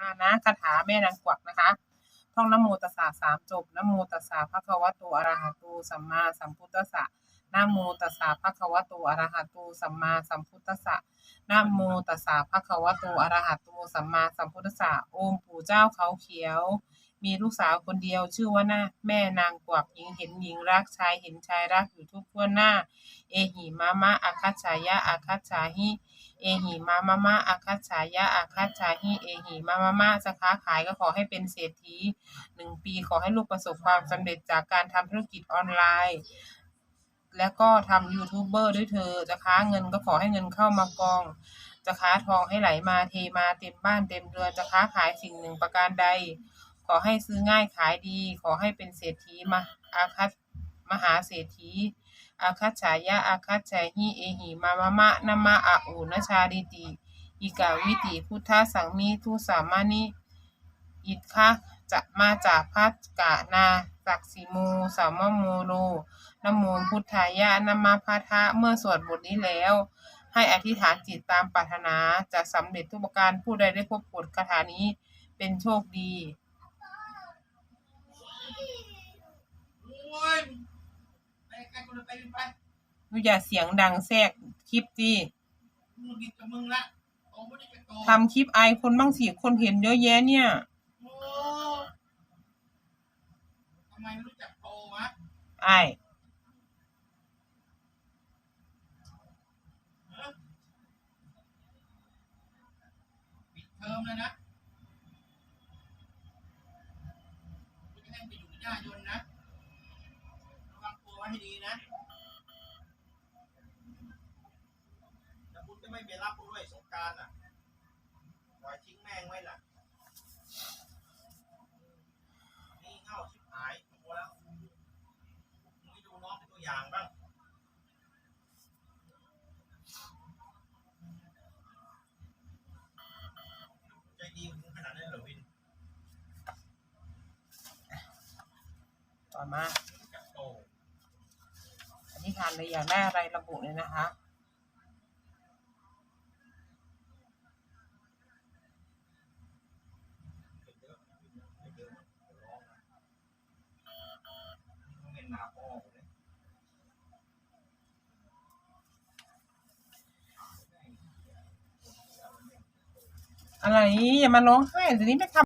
อ่านะคาถาแม่นางกวักนะคะท่องนโมตัสสะสามจบนโมตัสสะพระคะวะโตอะระหะโตสัมมาสัมพุทธัสสะนโมตัสสะภะคะวะโตอะระหะโตสัมมาสัมพุทธัสสะนโมตัสสะภะคะวะโตอะระหะโตสัมมาสัมพุทธัสสะโอมปู่เจ้าเขาเขียว มีลูกสาวคนเดียวชื่อว่านาแม่นางกวักหญิงเห็นหญิงรักชายเห็นชายรักอยู่ทุกทั่วหน้า เอหิมามะอาคัจฉายะอาคัจฉาหิเอหิมามะมะอาคัจฉายะอาคัจฉาหิเอหิมามะมะจะค้าขายก็ขอให้เป็นเศรษฐีหนึ่งปีขอให้ลูกประสบความสำเร็จจากการทำธุรกิจออนไลน์ แล้วก็ทำยูทูบเบอร์ด้วยเธอ จะค้าเงินก็ขอให้เงินเข้ามากองจะค้าทองให้ไหลมาเทมาเต็มบ้านเต็มเรือนจะค้าขายสิ่งหนึ่งประการใด ขอให้ซื้อง่ายขายดี ขอให้เป็นเศรษฐีมาอาคัตมหาเศรษฐี อาคัจฉายะอาคัจฉาหิเอหิมามะมะนมะอะอูนชาดิติอิกาวิติพุทธสังมีทุสามานิอิทคะจะมาจากพัสกะนาสักสิโมสามโมโลนโมพุทธายะนมะพัทะเมื่อสวดบทนี้แล้ว ให้อธิษฐานจิตตามปรารถนาจะสำเร็จทุกประการผู้ใดได้พบบทคาถานี้เป็นโชคดี หนูอย่าเสียงดังแทรกคลิปดิมึงกินกับมึงละโตไม่ได้จะโตทำคลิปอายคนบ้างสิคนเห็นเยอะแยะเนี่ย โอ้ทำไมไม่รู้จักโตวะอายฮะปิดเทอมแล้วนะจะให้ไปอยู่กับย่ายนนะระวังตัวไว้ให้ดีนะแล้วคุณจะ ไม่ไปรับกูด้วยสงกรารอะปล่อยทิ้งแม่งไว้น่ะ นี่เง่าชิบหายโตแล้วมึงไม่ดูน้องเป็นตัวอย่างบ้างใจดีมึงขนาดนั้นเหรอวินต่อมาจับโตอธิษฐานเลยอยากได้อะไรระบุเลยนะคะ อะไรอย่ามาร้องไห้เดี๋ยวนี้ไม่ทำ